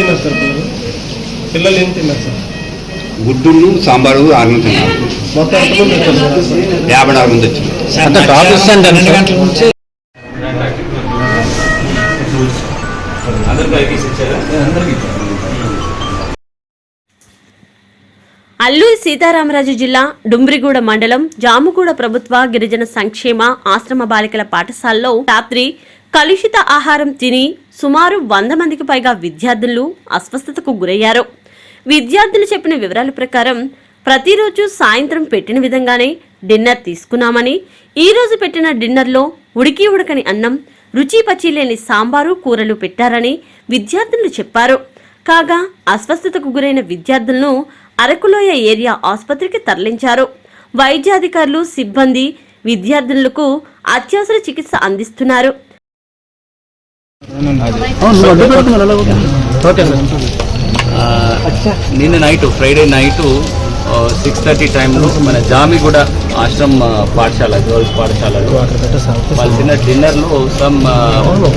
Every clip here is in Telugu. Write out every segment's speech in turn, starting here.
తిన్నారు సార్ పిల్లలు పిల్లలు ఏం తిన్నారు సార్? గుడ్డును సాంబారు ఆరు తిన్నారు మొత్తం ఎంతమంది వచ్చారు సార్? యాభై ఆరు మంది వచ్చింది అల్లూరి సీతారామరాజు జిల్లా డుమ్రిగూడ మండలం జాముగూడ ప్రభుత్వ గిరిజన సంక్షేమ ఆశ్రమ బాలికల పాఠశాలలో రాత్రి కలుషిత ఆహారం తిని సుమారు వంద మందికి పైగా విద్యార్థులు అస్వస్థతకు గురయ్యారు. విద్యార్థులు చెప్పిన వివరాల ప్రకారం ప్రతిరోజు సాయంత్రం పెట్టిన విధంగానే డిన్నర్ తీసుకున్నామని ఈరోజు పెట్టిన డిన్నర్లో ఉడికి ఉడకని అన్నం రుచి పచి లేని సాంబారు కూరలు పెట్టారని విద్యార్థులు చెప్పారు. కాగా అస్వస్థతకు గురైన విద్యార్థులను అరకులోయ ఏరియా ఆసుపత్రికి తరలించారు. వైద్యాధికారులు సిబ్బంది విద్యార్థులకు అత్యవసర చికిత్స అందిస్తున్నారు. నిన్న night Friday night six thirty టైంలో మన జామిగూడ ఆశ్రమ్ పాఠశాల గర్ల్స్ పాఠశాలలో వాళ్ళు తిన్న డిన్నర్లో some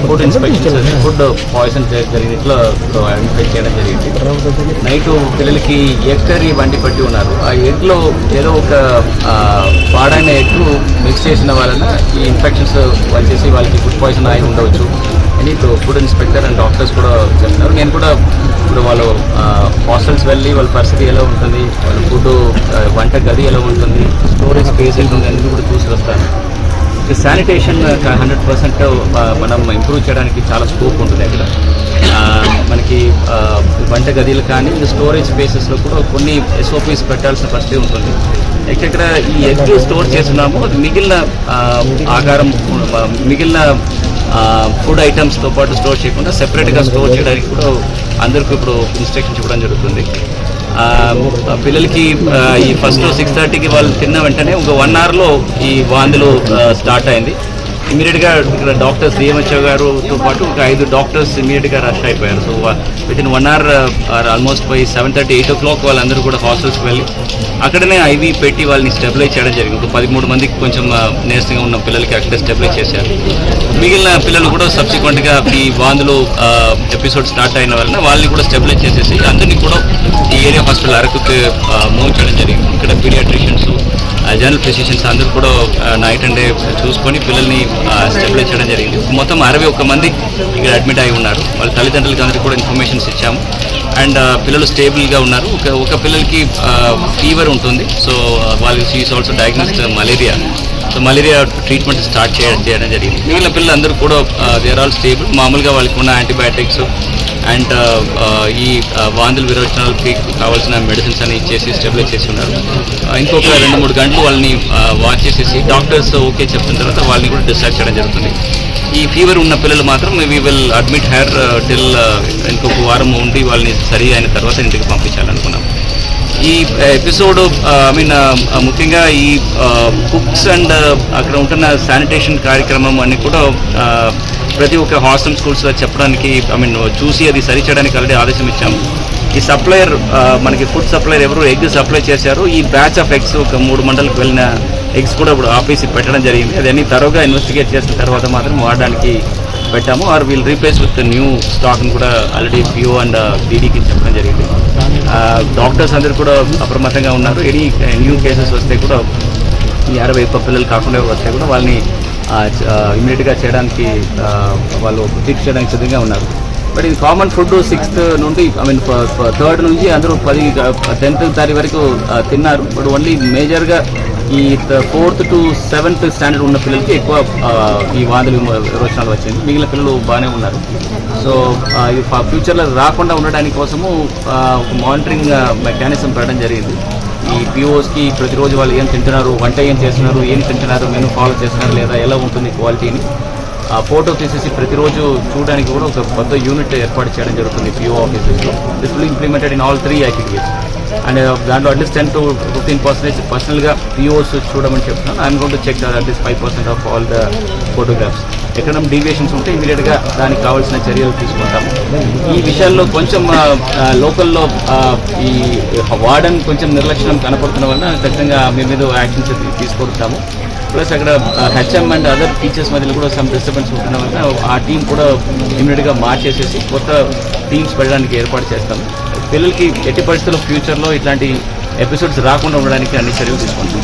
food inspection food poison జరిగినట్లు ఐడెంటిఫై చేయడం జరిగింది. నైట్ పిల్లలకి ఎగ్ కర్రీ వండి పట్టి ఉన్నారు? ఆ ఎగ్లో ఏదో ఒక పాడైన ఎగ్ మిక్స్ చేసిన వలన ఈ ఇన్ఫెక్షన్స్ వచ్చేసి వాళ్ళకి ఫుడ్ పాయిజన్ అయి ఉండవచ్చు. అని ఇప్పుడు ఫుడ్ ఇన్స్పెక్టర్ అండ్ డాక్టర్స్ కూడా చెప్తున్నారు నేను కూడా ఇప్పుడు వాళ్ళు హాస్టల్స్ వెళ్ళి వాళ్ళ పరిస్థితి ఎలా ఉంటుంది వాళ్ళ ఫుడ్ వంట గది ఎలా ఉంటుంది స్టోరేజ్ స్పేస్ ఎలా ఉంటుంది అనేది కూడా చూసి వస్తాను. శానిటేషన్ హండ్రెడ్ పర్సెంట్ మనం ఇంప్రూవ్ చేయడానికి చాలా స్కోప్ ఉంటుంది అక్కడ. మనకి వంట గదిలు కానీ స్టోరేజ్ స్పేసెస్లో కూడా కొన్ని ఎస్ఓపీస్ పెట్టాల్సిన పరిస్థితి ఉంటుంది. ఎక్కడెక్కడ ఈ ఎగ్ స్టోర్ చేస్తున్నామో అది మిగిలిన ఆకారం మిగిలిన ఫుడ్ ఐటమ్స్తో పాటు స్టోర్ చేయకుండా సెపరేట్గా స్టోర్ చేయడానికి కూడా అందరికీ ఇప్పుడు ఇన్స్ట్రక్షన్స్ ఇవ్వడం జరుగుతుంది. పిల్లలకి ఈ ఫస్ట్ సిక్స్ థర్టీకి వాళ్ళు తిన్న వెంటనే ఒక వన్ అవర్లో ఈ వాంతులు స్టార్ట్ అయింది. ఇమీడియట్గా ఇక్కడ డాక్టర్స్ డిఎంహెచ్ఓ గారుతో పాటు ఒక ఐదు డాక్టర్స్ ఇమీడియట్గా రష్ అయిపోయారు. So within one hour almost by seven thirty eight o'clock వాళ్ళందరూ కూడా హాస్టల్స్కి వెళ్ళి అక్కడనే ఐవి పెట్టి వాళ్ళని స్టెబిలైజ్ చేయడం జరిగింది. ఒక పదమూడు మందికి కొంచెం నీరసంగా ఉన్న పిల్లలకి అక్కడే స్టెబిలైజ్ చేశారు. మిగిలిన పిల్లలు కూడా సబ్సిక్వెంట్గా ఈ వాందులు ఎపిసోడ్ స్టార్ట్ అయిన వలన వాళ్ళని కూడా స్టెబిలైజ్ చేసేసి అందరినీ కూడా ఈ ఏరియా హాస్పిటల్ అరకుకి మూవ్ జనరల్ ఫిజిషియన్స్ అందరూ కూడా నైట్ అండ్ డే చూసుకొని పిల్లల్ని స్టెబిలైజ్ చేయడం జరిగింది. మొత్తం అరవై ఒక్క మంది ఇక్కడ అడ్మిట్ అయి ఉన్నారు. వాళ్ళ తల్లిదండ్రులకి అందరికీ కూడా ఇన్ఫర్మేషన్స్ ఇచ్చాము. అండ్ పిల్లలు స్టేబుల్గా ఉన్నారు. ఒక ఒక పిల్లలకి ఫీవర్ ఉంటుంది. సో వాళ్ళు she's also diagnosed malaria so malaria treatment start చేయడం చేయడం జరిగింది. మిగిలిన పిల్లలు అందరూ కూడా దేర్ ఆల్ స్టేబుల్ మామూలుగా వాళ్ళకి ఉన్న యాంటీబయాటిక్స్ అండ్ ఈ uh, వాంతులు విరోచనాలకి కావాల్సిన మెడిసిన్స్ అని ఇచ్చేసి స్టెబిలైజ్ చేసి ఉన్నారు ఇంకొక రెండు మూడు గంటలు వాళ్ళని వాచ్ చేసేసి డాక్టర్స్ ఓకే చెప్పిన తర్వాత వాళ్ళని కూడా డిశ్చార్జ్ చేయడం జరుగుతుంది. ఈ ఫీవర్ ఉన్న పిల్లలు మాత్రం we will admit here till ఇంకొక వారం ఉండి వాళ్ళని సరి అయిన తర్వాత ఇంటికి పంపించాలనుకున్నాం. ఈ ఎపిసోడ్ ఐ మీన్ ముఖ్యంగా ఈ కుక్స్ అండ్ అక్కడ ఉంటున్న శానిటేషన్ కార్యక్రమం అన్ని కూడా ప్రతి ఒక్క హాస్టల్ స్కూల్స్లో చెప్పడానికి ఐ మీన్ చూసి అది సరి చేయడానికి ఆల్రెడీ ఆదేశం ఇచ్చాము. ఈ సప్లయర్ మనకి ఫుడ్ సప్లయర్ ఎవరు ఎగ్ సప్లై చేశారు ఈ బ్యాచ్ ఆఫ్ ఎగ్స్ ఒక మూడు మండలకు వెళ్ళిన ఎగ్స్ కూడా ఇప్పుడు ఆఫీస్కి పెట్టడం జరిగింది. అదన్నీ తరోగా ఇన్వెస్టిగేట్ చేసిన తర్వాత మాత్రం వాడడానికి పెట్టాము. Or we'll replace with new స్టాక్ని కూడా ఆల్రెడీ పిఓ అండ్ డీడీకి చెప్పడం జరిగింది. డాక్టర్స్ అందరూ కూడా అప్రమత్తంగా ఉన్నారు. ఎనీ న్యూ కేసెస్ వస్తే కూడా ఈ అరవై ఒక్క పిల్లలు కాకుండా వస్తే కూడా వాళ్ళని ఇమీడియట్గా చేయడానికి వాళ్ళు ఫిక్స్ చేయడానికి సిద్ధంగా ఉన్నారు. బట్ ఇది కామన్ ఫుడ్ సిక్స్త్ నుండి ఐ మీన్ థర్డ్ నుంచి అందరూ పది టెన్త్ తారీఖు వరకు తిన్నారు. బట్ ఓన్లీ మేజర్గా ఈ ఫోర్త్ టు సెవెంత్ స్టాండర్డ్ ఉన్న పిల్లలకి ఎక్కువ ఈ వాంతులు విరోచనాలు వచ్చింది. మిగిలిన పిల్లలు బాగానే ఉన్నారు. సో ఇది ఫ్యూచర్లో రాకుండా ఉండడానికి కోసము ఒక మానిటరింగ్ మెకానిజం పెట్టడం జరిగింది. ఈ పిఓస్కి ప్రతిరోజు వాళ్ళు ఏం తింటున్నారు వంట ఏం చేస్తున్నారు ఏం తింటున్నారు మెను ఫాలో చేస్తున్నారు లేదా ఎలా ఉంటుంది క్వాలిటీని ఆ ఫోటో తీసేసి ప్రతిరోజు చూడడానికి కూడా ఒక కొత్త యూనిట్ ఏర్పాటు చేయడం జరుగుతుంది PO ఆఫీసెస్లో this will implemented in all three activities and దాంట్లో at least ten to fifteen percentage పర్సనల్గా పిఓస్ చూడమని చెప్తున్నాను. I'm gonna check at least five percent of all the photographs ఎక్కడ డీవియేషన్స్ ఉంటే ఇమీడియట్గా దానికి కావాల్సిన చర్యలు తీసుకుంటాము. ఈ విషయాల్లో కొంచెం లోకల్లో ఈ వార్డన్ కొంచెం నిర్లక్ష్యం కనపడుతున్న వలన ఖచ్చితంగా మీ మీద యాక్షన్స్ తీసుకుంటాము ప్లస్ అక్కడ హెచ్ఎం అండ్ అదర్ టీచర్స్ మధ్యలో కూడా సమ్ డిస్టర్బెన్స్ ఉండడం వల్ల ఆ టీం కూడా ఇమీడియట్గా మార్చేసేసి కొత్త టీమ్స్ పెట్టడానికి ఏర్పాటు చేస్తాం. పిల్లలకి ఎట్టి పరిస్థితుల్లో ఫ్యూచర్లో ఇట్లాంటి ఎపిసోడ్స్ రాకుండా ఉండడానికి అన్ని చర్యలు తీసుకుంటాం.